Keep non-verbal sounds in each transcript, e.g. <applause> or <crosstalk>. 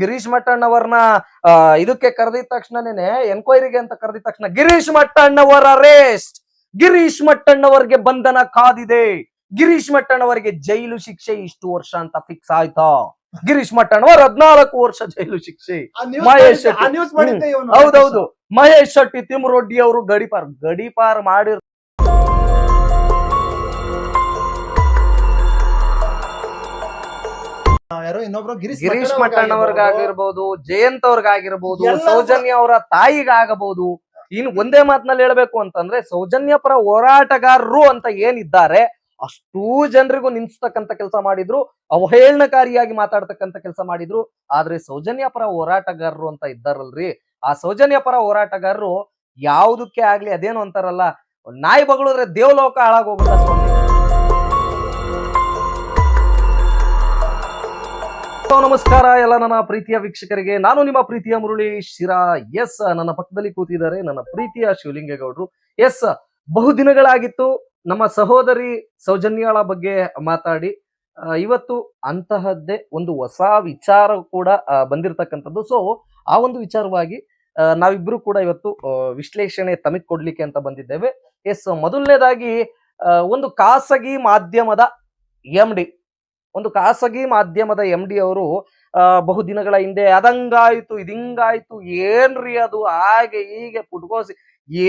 ಗಿರೀಶ್ ಮಟ್ಟಣ್ಣವ್ರನ್ನ ಇದಕ್ಕೆ ಕರೆದಿದ ತಕ್ಷಣನೇ ಎನ್ಕ್ವೈರಿಗೆ ಅಂತ ಕರೆದಿದ ತಕ್ಷಣ ಗಿರೀಶ್ ಮಟ್ಟಣ್ಣವರ ಅರೆಸ್ಟ್ ಗಿರೀಶ್ ಮಟ್ಟಣ್ಣವರಿಗೆ ಬಂಧನ ಕಾದಿದೆ. ಗಿರೀಶ್ ಮಟ್ಟಣ್ಣವರಿಗೆ ಜೈಲು ಶಿಕ್ಷೆ ಇಷ್ಟು ವರ್ಷ ಅಂತ ಫಿಕ್ಸ್ ಆಯ್ತಾ? ಗಿರೀಶ್ ಮಟ್ಟಣ್ಣವರ್ ಹದ್ನಾಲ್ಕು ವರ್ಷ ಜೈಲು ಶಿಕ್ಷೆ. ಮಹೇಶ್ ಶೆಟ್ಟಿ. ಹೌದೌದು. ಮಹೇಶ್ ಶೆಟ್ಟಿ ತಿಮ್ಮರೊಡ್ಡಿ ಅವರು ಗಡಿಪಾರ್ ಗಡಿಪಾರ್ ಮಾಡಿರ್ ಯಾರೋ ಇನ್ನೊಬ್ರು ಗಿರೀಶ್ ಗಿರೀಶ್ ಮಟ್ಟಣ್ಣ ಮಟ್ಟಣ್ಣವ್ರಿಗಾಗಿರ್ಬೋದು ಜಯಂತ್ ಅವ್ರಿಗಾಗಿರ್ಬೋದು ಸೌಜನ್ಯ ಅವರ ತಾಯಿಗಾಗಬಹುದು. ಇನ್ನು ಒಂದೇ ಮಾತಿನಲ್ಲಿ ಹೇಳ್ಬೇಕು ಅಂತಂದ್ರೆ ಸೌಜನ್ಯ ಪರ ಹೋರಾಟಗಾರರು ಅಂತ ಏನಿದ್ದಾರೆ ಅಷ್ಟೂ ಜನರಿಗೂ ನಿನ್ಸ್ತಕ್ಕಂತ ಕೆಲಸ ಮಾಡಿದ್ರು ಅವಹೇಳನಕಾರಿಯಾಗಿ ಮಾತಾಡ್ತಕ್ಕಂತ ಕೆಲಸ ಮಾಡಿದ್ರು. ಆದ್ರೆ ಸೌಜನ್ಯ ಪರ ಹೋರಾಟಗಾರರು ಅಂತ ಇದ್ದಾರಲ್ರಿ. ಆ ಸೌಜನ್ಯ ಪರ ಹೋರಾಟಗಾರರು ಯಾವುದಕ್ಕೆ ಆಗ್ಲಿ ಅದೇನು ಅಂತಾರಲ್ಲ ನಾಯಿ ಬಗಳಿದ್ರೆ ದೇವಲೋಕ ಹಾಳಾಗೋಗುತ್ತೆ ನಮಸ್ಕಾರ ಎಲ್ಲ ನನ್ನ ಪ್ರೀತಿಯ ವೀಕ್ಷಕರಿಗೆ. ನಾನು ನಿಮ್ಮ ಪ್ರೀತಿಯ ಮುರುಳಿ ಶಿರಾ. ಎಸ್, ನನ್ನ ಪಕ್ಕದಲ್ಲಿ ಕೂತಿದ್ದಾರೆ ನನ್ನ ಪ್ರೀತಿಯ ಶಿವಲಿಂಗೇಗೌಡರು. ಎಸ್ ಬಹುದಿನಗಳಾಗಿತ್ತು ನಮ್ಮ ಸಹೋದರಿ ಸೌಜನ್ಯಾಳ ಬಗ್ಗೆ ಮಾತಾಡಿ. ಇವತ್ತು ಅಂತಹದ್ದೇ ಒಂದು ಹೊಸ ವಿಚಾರ ಕೂಡ ಬಂದಿರತಕ್ಕಂಥದ್ದು. ಸೊ, ಆ ಒಂದು ವಿಚಾರವಾಗಿ ನಾವಿಬ್ರು ಕೂಡ ಇವತ್ತು ವಿಶ್ಲೇಷಣೆ ತಮಗ್ ಕೊಡ್ಲಿಕ್ಕೆ ಅಂತ ಬಂದಿದ್ದೇವೆ. ಎಸ್, ಮೊದಲನೇದಾಗಿ ಒಂದು ಖಾಸಗಿ ಮಾಧ್ಯಮದ ಎಂ ಡಿ. ಒಂದು ಖಾಸಗಿ ಮಾಧ್ಯಮದ ಎಂ ಡಿ ಅವರು ಬಹುದಿನಗಳ ಹಿಂದೆ ಅದಂಗಾಯ್ತು, ಇದಿಂಗಾಯ್ತು, ಏನ್ರಿ ಅದು, ಹಾಗೆ ಹೀಗೆ ಪುಟ್ಕೋಸಿ